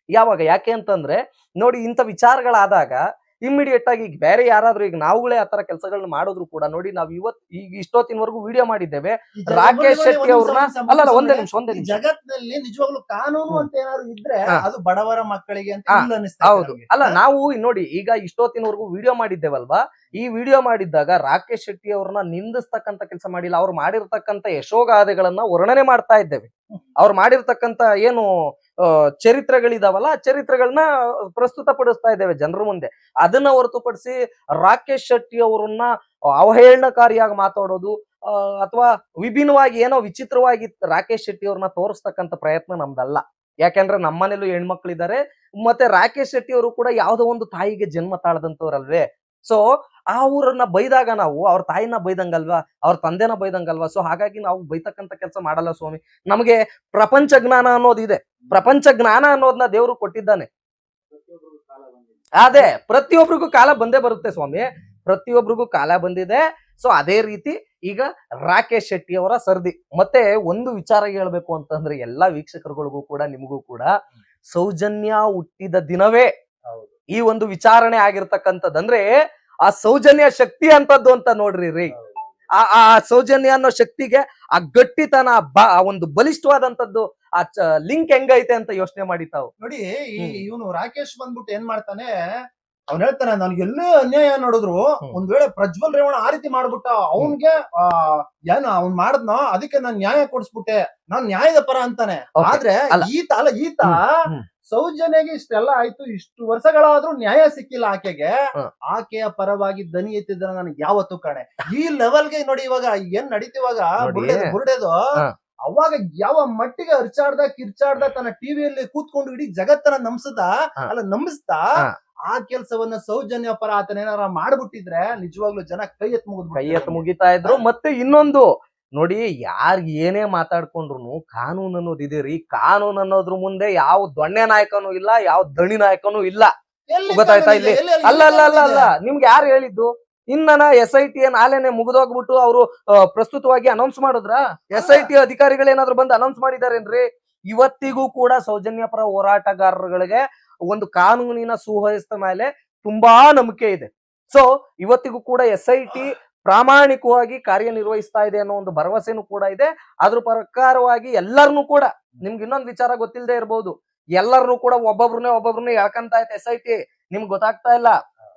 ಯಾವಾಗ? ಯಾಕೆ ಅಂತಂದ್ರೆ ನೋಡಿ ಇಂಥ ವಿಚಾರಗಳಾದಾಗ ಇಮ್ಮಿಡಿಯೇಟ್ ಆಗಿ ಈಗ ಬೇರೆ ಯಾರಾದ್ರೂ ಈಗ ನಾವುಗಳೇ ಆತರ ಕೆಲಸಗಳನ್ನ ಮಾಡಿದ್ರು ಕೂಡ ನೋಡಿ ನಾವು ಇವತ್ ಈಗ ಇಷ್ಟೊತ್ತಿನವರೆಗೂ ವಿಡಿಯೋ ಮಾಡಿದ್ದೇವೆ. ರಾಕೇಶ್ ಶೆಟ್ಟಿ ಅವ್ರನ್ನ ಅಲ್ಲ ಅಲ್ಲ ಒಂದೇ ನಿಮಿಷ ಒಂದೇ ನಿಮಿಷ. ಜಗತ್ತಿನಲ್ಲಿ ನಿಜವಾಗ್ಲೂ ಕಾನೂನು ಅಂತ ಏನಾದ್ರು ಇದ್ರೆ ಅದು ಬಡವರ ಮಕ್ಕಳಿಗೆ ಅಂತ ಹೌದು. ಅಲ್ಲ ನಾವು ನೋಡಿ ಈಗ ಇಷ್ಟೊತ್ತಿನವರೆಗೂ ವಿಡಿಯೋ ಮಾಡಿದ್ದೇವಲ್ವಾ? ಈ ವಿಡಿಯೋ ಮಾಡಿದ್ದಾಗ ರಾಕೇಶ್ ಶೆಟ್ಟಿ ಅವ್ರನ್ನ ನಿಂದಿಸ್ತಕ್ಕಂತ ಕೆಲಸ ಮಾಡಿಲ್ಲ. ಅವ್ರು ಮಾಡಿರ್ತಕ್ಕಂತ ಯಶೋಗಾದೆಗಳನ್ನ ವರ್ಣನೆ ಮಾಡ್ತಾ ಇದ್ದೇವೆ. ಅವ್ರು ಮಾಡಿರ್ತಕ್ಕಂತ ಏನು ಚರಿತ್ರೆಗಳಿದಾವಲ್ಲ, ಆ ಚರಿತ್ರೆಗಳನ್ನ ಪ್ರಸ್ತುತ ಪಡಿಸ್ತಾ ಇದ್ದೇವೆ ಜನರ ಮುಂದೆ. ಅದನ್ನ ಹೊರತುಪಡಿಸಿ ರಾಕೇಶ್ ಶೆಟ್ಟಿ ಅವರನ್ನ ಅವಹೇಳನಕಾರಿಯಾಗಿ ಮಾತಾಡೋದು ಅಥವಾ ವಿಭಿನ್ನವಾಗಿ ಏನೋ ವಿಚಿತ್ರವಾಗಿ ರಾಕೇಶ್ ಶೆಟ್ಟಿ ಅವ್ರನ್ನ ತೋರಿಸ್ತಕ್ಕಂಥ ಪ್ರಯತ್ನ ನಮ್ದಲ್ಲ. ಯಾಕೆಂದ್ರೆ ನಮ್ಮನೇಲೂ ಹೆಣ್ಮಕ್ಳಿದ್ದಾರೆ ಮತ್ತೆ ರಾಕೇಶ್ ಶೆಟ್ಟಿ ಅವರು ಕೂಡ ಯಾವುದೋ ಒಂದು ತಾಯಿಗೆ ಜನ್ಮ ತಾಳದಂತವ್ರಲ್ವೇ. ಸೊ ಆ ಊರನ್ನ ಬೈದಾಗ ನಾವು, ಅವ್ರ ತಾಯಿನ ಬೈದಂಗಲ್ವಾ, ಅವ್ರ ತಂದೆನ ಬೈದಂಗಲ್ವಾ ಸೊ ಹಾಗಾಗಿ ನಾವು ಬೈತಕ್ಕಂಥ ಕೆಲಸ ಮಾಡಲ್ಲ ಸ್ವಾಮಿ. ನಮಗೆ ಪ್ರಪಂಚ ಜ್ಞಾನ ಅನ್ನೋದಿದೆ. ಪ್ರಪಂಚ ಜ್ಞಾನ ಅನ್ನೋದನ್ನ ದೇವರು ಕೊಟ್ಟಿದ್ದಾನೆ. ಅದೇ ಪ್ರತಿಯೊಬ್ಬರಿಗೂ ಕಾಲ ಬಂದೇ ಬರುತ್ತೆ ಸ್ವಾಮಿ. ಪ್ರತಿಯೊಬ್ಬರಿಗೂ ಕಾಲ ಬಂದಿದೆ. ಸೊ ಅದೇ ರೀತಿ ಈಗ ರಾಕೇಶ್ ಶೆಟ್ಟಿ ಅವರ ಸರ್ದಿ. ಮತ್ತೆ ಒಂದು ವಿಚಾರ ಹೇಳ್ಬೇಕು ಅಂತಂದ್ರೆ ಎಲ್ಲಾ ವೀಕ್ಷಕರುಗಳಿಗೂ ಕೂಡ, ನಿಮಗೂ ಕೂಡ ಸೌಜನ್ಯ ಹುಟ್ಟಿದ ದಿನವೇ ಈ ಒಂದು ವಿಚಾರಣೆ ಆಗಿರ್ತಕ್ಕಂಥದ್ದು ಅಂದ್ರೆ ಆ ಸೌಜನ್ಯ ಶಕ್ತಿ ಅಂತದ್ದು ಅಂತ ನೋಡ್ರಿ ರೀ. ಆ ಸೌಜನ್ಯ ಅನ್ನೋ ಶಕ್ತಿಗೆ ಆ ಗಟ್ಟಿತನ, ಬ ಒಂದು ಬಲಿಷ್ಠವಾದಂತದ್ದು ಆ ಲಿಂಕ್ ಹೆಂಗೈತೆ ಅಂತ ಯೋಚನೆ ಮಾಡಿ ತಾವು ನೋಡಿ ಇವನು ರಾಕೇಶ್ ಬಂದ್ಬಿಟ್ಟು ಏನ್ ಮಾಡ್ತಾನೆ ಅವ್ನ್ ಹೇಳ್ತಾನೆ ನನ್ಗೆ ಎಲ್ಲೇ ಅನ್ಯಾಯ ನೋಡಿದ್ರು. ಒಂದ್ ವೇಳೆ ಪ್ರಜ್ವಲ್ ರೇವಣ ಆ ರೀತಿ ಮಾಡ್ಬಿಟ್ಟ ಅವನ್ಗೆ ಆ ಏನ ಅವ್ನ್ ಮಾಡದ್ನ ಅದಕ್ಕೆ ನಾನ್ ನ್ಯಾಯ ಕೊಡ್ಸ್ಬಿಟ್ಟೆ ನಾನ್ ನ್ಯಾಯದ ಪರ ಅಂತಾನೆ. ಆದ್ರೆ. ಈತ ಅಲ್ಲ ಈತ ಸೌಜನ್ಯಗೆ ಇಷ್ಟೆಲ್ಲ ಆಯ್ತು ಇಷ್ಟು ವರ್ಷಗಳಾದ್ರೂ ನ್ಯಾಯ ಸಿಕ್ಕಿಲ್ಲ ಆಕೆಗೆ ಆಕೆಯ ಪರವಾಗಿ ದನಿ ಎತ್ತಿದ್ರೆ ನನಗೆ ಯಾವತ್ತು ಕಾಣೆ. ಈ ಲೆವೆಲ್ಗೆ ನೋಡಿ ಇವಾಗ ಏನ್ ನಡೀತಿವಾಗ ಬುರುಡೆದು. ಅವಾಗ ಯಾವ ಮಟ್ಟಿಗೆ ಅರ್ಚಾಡ್ದ ಕಿರ್ಚಾಡ್ದ ತನ್ನ ಟಿವಿಯಲ್ಲಿ ಕೂತ್ಕೊಂಡು ಇಡೀ ಜಗತ್ತನ್ನ ನಂಬಿಸ್ದ. ಅಲ್ಲ ನಂಬಿಸ್ತಾ ಆ ಕೆಲಸವನ್ನ ಸೌಜನ್ಯ ಪರ ಆತನ ಏನಾರ ಮಾಡ್ಬಿಟ್ಟಿದ್ರೆ ನಿಜವಾಗ್ಲೂ ಜನ ಕೈ ಎತ್ ಮುಗಿದ್ ಕೈ ಎತ್ತ ಮುಗಿತಾ ಇದ್ರು. ಮತ್ತೆ ಇನ್ನೊಂದು ನೋಡಿ ಯಾರ್ ಏನೇ ಮಾತಾಡ್ಕೊಂಡ್ರು ಕಾನೂನು ಅನ್ನೋದು ಇದೆ ರೀ. ಕಾನೂನು ಅನ್ನೋದ್ರ ಮುಂದೆ ಯಾವ ದೊಣ್ಣೆ ನಾಯಕನೂ ಇಲ್ಲ ಯಾವ ದಣಿ ನಾಯಕನೂ ಇಲ್ಲ. ಗೊತ್ತಾಯ್ತಾ ಇಲ್ಲಿ? ಅಲ್ಲ ಅಲ್ಲ ಅಲ್ಲ ಅಲ್ಲ. ನಿಮ್ಗೆ ಯಾರು ಹೇಳಿದ್ದು? ಇನ್ನನ ಎಸ್ ಐ ಟಿ ಏನ್ ಆಲೇನೆ ಮುಗಿದೋಗ್ಬಿಟ್ಟು ಅವರು ಪ್ರಸ್ತುತವಾಗಿ ಅನೌನ್ಸ್ ಮಾಡಿದ್ರ? ಎಸ್ ಐ ಟಿ ಅಧಿಕಾರಿಗಳೇನಾದ್ರು ಬಂದು ಅನೌನ್ಸ್ ಮಾಡಿದಾರೇನ್ರಿ? ಇವತ್ತಿಗೂ ಕೂಡ ಸೌಜನ್ಯ ಪರ ಹೋರಾಟಗಾರರುಗಳಿಗೆ ಒಂದು ಕಾನೂನಿನ ಸುವ್ಯವಸ್ಥೆ ಮೇಲೆ ತುಂಬಾ ನಂಬಿಕೆ ಇದೆ. ಸೊ ಇವತ್ತಿಗೂ ಕೂಡ ಎಸ್ ಐ ಟಿ ಪ್ರಾಮಾಣಿಕವಾಗಿ ಕಾರ್ಯನಿರ್ವಹಿಸ್ತಾ ಇದೆ ಅನ್ನೋ ಒಂದು ಭರವಸೆನೂ ಕೂಡ ಇದೆ. ಅದ್ರ ಪ್ರಕಾರವಾಗಿ ಎಲ್ಲರನ್ನೂ ಕೂಡ ನಿಮ್ಗೆ ಇನ್ನೊಂದು ವಿಚಾರ ಗೊತ್ತಿಲ್ಲದೆ ಇರಬಹುದು ಎಲ್ಲರನ್ನೂ ಕೂಡ ಒಬ್ಬೊಬ್ರನ್ನೇ ಒಬ್ಬೊಬ್ರನ್ನೇ ಎಳ್ಕಂತ ಐತೆ ಎಸ್ ಐ ಟಿ ನಿಮ್ಗೆ ಗೊತ್ತಾಗ್ತಾ ಇಲ್ಲ.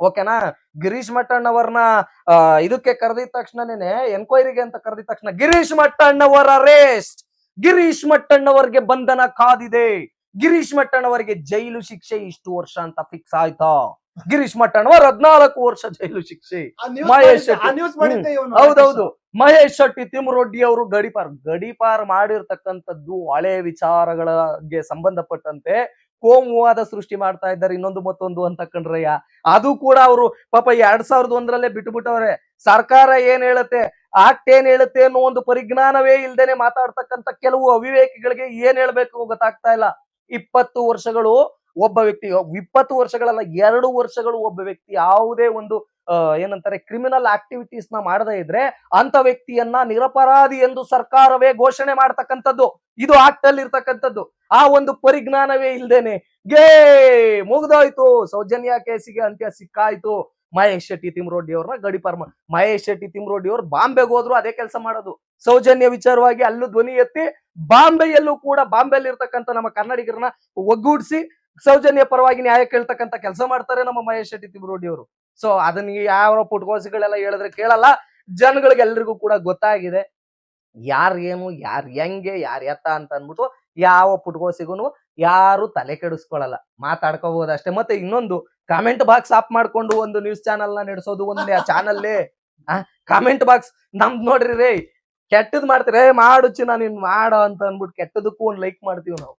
ಓಕೆನಾ? ಗಿರೀಶ್ ಮಟ್ಟಣ್ಣವರ್ನ ಆ, ಇದಕ್ಕೆ ಕರೆದಿದ ತಕ್ಷಣನೇ ಎನ್ಕ್ವೈರಿಗೆ ಅಂತ ಕರೆದಿದ ತಕ್ಷಣ ಗಿರೀಶ್ ಮಟ್ಟಣ್ಣವರ ಅರೆಸ್ಟ್ ಗಿರೀಶ್ ಮಟ್ಟಣ್ಣವರಿಗೆ ಬಂಧನ ಕಾದಿದೆ. ಗಿರೀಶ್ ಮಟ್ಟಣ್ಣವರಿಗೆ ಜೈಲು ಶಿಕ್ಷೆ ಇಷ್ಟು ವರ್ಷ ಅಂತ ಫಿಕ್ಸ್ ಆಯ್ತಾ? ಗಿರೀಶ್ ಮಟ್ಟಣ್ಣವರ್ ಹದ್ನಾಲ್ಕು ವರ್ಷ ಜೈಲು ಶಿಕ್ಷೆ. ಮಹೇಶ್ ಶೆಟ್ಟಿ. ಹೌದೌದು. ಮಹೇಶ್ ಶೆಟ್ಟಿ ತಿಮ್ಮರೊಡ್ಡಿ ಅವರು ಗಡಿಪಾರ್ ಗಡಿಪಾರ್ ಮಾಡಿರ್ತಕ್ಕಂಥದ್ದು ಹಳೆ ವಿಚಾರಗಳಿಗೆ ಸಂಬಂಧಪಟ್ಟಂತೆ ಕೋಮುವಾದ ಸೃಷ್ಟಿ ಮಾಡ್ತಾ ಇದ್ದಾರೆ, ಇನ್ನೊಂದು ಮತ್ತೊಂದು ಅಂತ ಕಂಡ್ರಯ್ಯ. ಅದು ಕೂಡ ಅವರು ಪಾಪ ಎರಡ್ ಸಾವಿರದ ಒಂದರಲ್ಲೇ ಬಿಟ್ಬಿಟ್ಟವ್ರೆ. ಸರ್ಕಾರ ಏನ್ ಹೇಳುತ್ತೆ ಆಕ್ಟ್ ಏನ್ ಹೇಳುತ್ತೆ ಅನ್ನೋ ಒಂದು ಪರಿಜ್ಞಾನವೇ ಇಲ್ದೇನೆ ಮಾತಾಡ್ತಕ್ಕಂಥ ಕೆಲವು ಅವಿವೇಕಿಗಳಿಗೆ ಏನ್ ಹೇಳ್ಬೇಕು ಗೊತ್ತಾಗ್ತಾ ಇಲ್ಲ. ಇಪ್ಪತ್ತು ವರ್ಷಗಳು ಒಬ್ಬ ವ್ಯಕ್ತಿ, ಇಪ್ಪತ್ತು ವರ್ಷಗಳಲ್ಲ, ಎರಡು ವರ್ಷಗಳು ಒಬ್ಬ ವ್ಯಕ್ತಿ ಯಾವುದೇ ಒಂದು ಏನಂತಾರೆ ಕ್ರಿಮಿನಲ್ ಆಕ್ಟಿವಿಟೀಸ್ನ ಮಾಡದೇ ಇದ್ರೆ ಅಂತ ವ್ಯಕ್ತಿಯನ್ನ ನಿರಪರಾಧಿ ಎಂದು ಸರ್ಕಾರವೇ ಘೋಷಣೆ ಮಾಡ್ತಕ್ಕಂಥದ್ದು. ಇದು ಆಕ್ಟ್ ಅಲ್ಲಿ ಇರ್ತಕ್ಕಂಥದ್ದು ಆ ಒಂದು ಪರಿಜ್ಞಾನವೇ ಇಲ್ದೇನೆ. ಗೇ ಮುಗ್ದೋಯ್ತು. ಸೌಜನ್ಯ ಕೇಸಿಗೆ ಅಂತ್ಯ ಸಿಕ್ಕಾಯ್ತು. ಮಹೇಶ್ ಶೆಟ್ಟಿ ತಿಮ್ರೋಡ್ಡಿ ಅವ್ರನ್ನ ಗಡಿ ಪರ್ಮ, ಮಹೇಶ್ ಶೆಟ್ಟಿ ತಿಮ್ರೋಡ್ಡಿ ಅವ್ರು ಬಾಂಬೆಗೆ ಹೋದ್ರು ಅದೇ ಕೆಲಸ ಮಾಡೋದು. ಸೌಜನ್ಯ ವಿಚಾರವಾಗಿ ಅಲ್ಲೂ ಧ್ವನಿ ಎತ್ತಿ ಬಾಂಬೆಯಲ್ಲೂ ಕೂಡ ಬಾಂಬೆಯಲ್ಲಿ ಇರ್ತಕ್ಕಂಥ ನಮ್ಮ ಕನ್ನಡಿಗರನ್ನ ಒಗ್ಗೂಡಿಸಿ ಸೌಜನ್ಯ ಪರವಾಗಿ ನ್ಯಾಯ ಕೇಳ್ತಕ್ಕಂಥ ಕೆಲಸ ಮಾಡ್ತಾರೆ ನಮ್ಮ ಮಹೇಶ್ ಶೆಟ್ಟಿ ತಿಮ್ರೋಡಿ ಅವರು. ಸೊ ಅದನ್ನ ಯಾವ ಪುಟ್ಕೋಸಿಗಳೆಲ್ಲ ಹೇಳಿದ್ರೆ ಕೇಳಲ್ಲ. ಜನಗಳಿಗೆ ಎಲ್ರಿಗೂ ಕೂಡ ಗೊತ್ತಾಗಿದೆ. ಯಾರ್ ಏನು, ಯಾರ್ ಹೆಂಗೆ, ಯಾರ್ ಎತ್ತ ಅಂತ ಅಂದ್ಬಿಟ್ಟು ಯಾವ ಪುಟ್ಕೋಸಿಗೂ ಯಾರು ತಲೆ ಕೆಡಿಸ್ಕೊಳಲ್ಲ. ಮಾತಾಡ್ಕೋಬಹುದು ಅಷ್ಟೇ. ಮತ್ತೆ ಇನ್ನೊಂದು ಕಾಮೆಂಟ್ ಬಾಕ್ಸ್ ಆಫ್ ಮಾಡ್ಕೊಂಡು ಒಂದು ನ್ಯೂಸ್ ಚಾನಲ್ನ ನಡೆಸೋದು ಒಂದೇ ಆ ಚಾನಲ್ಲೇ ಕಾಮೆಂಟ್ ಬಾಕ್ಸ್ ನಮ್ದ್ ನೋಡ್ರಿ ರೇ. ಕೆಟ್ಟದ್ ಮಾಡ್ತೀರಿ. ಮಾಡು ಚಿನ್ನ, ನೀನ್ ಮಾಡ ಅಂತ ಅಂದ್ಬಿಟ್ಟು ಕೆಟ್ಟದಕ್ಕೂ ಒಂದ್ ಲೈಕ್ ಮಾಡ್ತೀವಿ ನಾವು.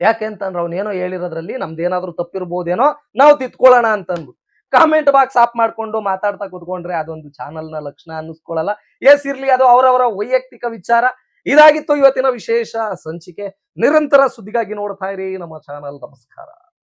ಯಾಕೆಂತಂದ್ರೆ ಅವ್ನೇನೋ ಹೇಳಿರೋದ್ರಲ್ಲಿ ನಮ್ದೇನಾದ್ರೂ ತಪ್ಪಿರ್ಬೋದೇನೋ, ನಾವು ತಿತ್ಕೊಳ್ಳೋಣ ಅಂತ ಅನ್ಬಿಟ್ಟು ಕಾಮೆಂಟ್ ಬಾಕ್ಸ್ ಆಫ್ ಮಾಡ್ಕೊಂಡು ಮಾತಾಡ್ತಾ ಕುತ್ಕೊಂಡ್ರೆ ಅದೊಂದು ಚಾನಲ್ನ ಲಕ್ಷಣ ಅನ್ನಿಸ್ಕೊಳ್ಳಲ್ಲ. ಎಸ್, ಇರ್ಲಿ, ಅದು ಅವರವರ ವೈಯಕ್ತಿಕ ವಿಚಾರ. ಇದಾಗಿತ್ತು ಇವತ್ತಿನ ವಿಶೇಷ ಸಂಚಿಕೆ. ನಿರಂತರ ಸುದ್ದಿಗಾಗಿ ನೋಡ್ತಾ ಇರಿ ನಮ್ಮ ಚಾನಲ್. ನಮಸ್ಕಾರ.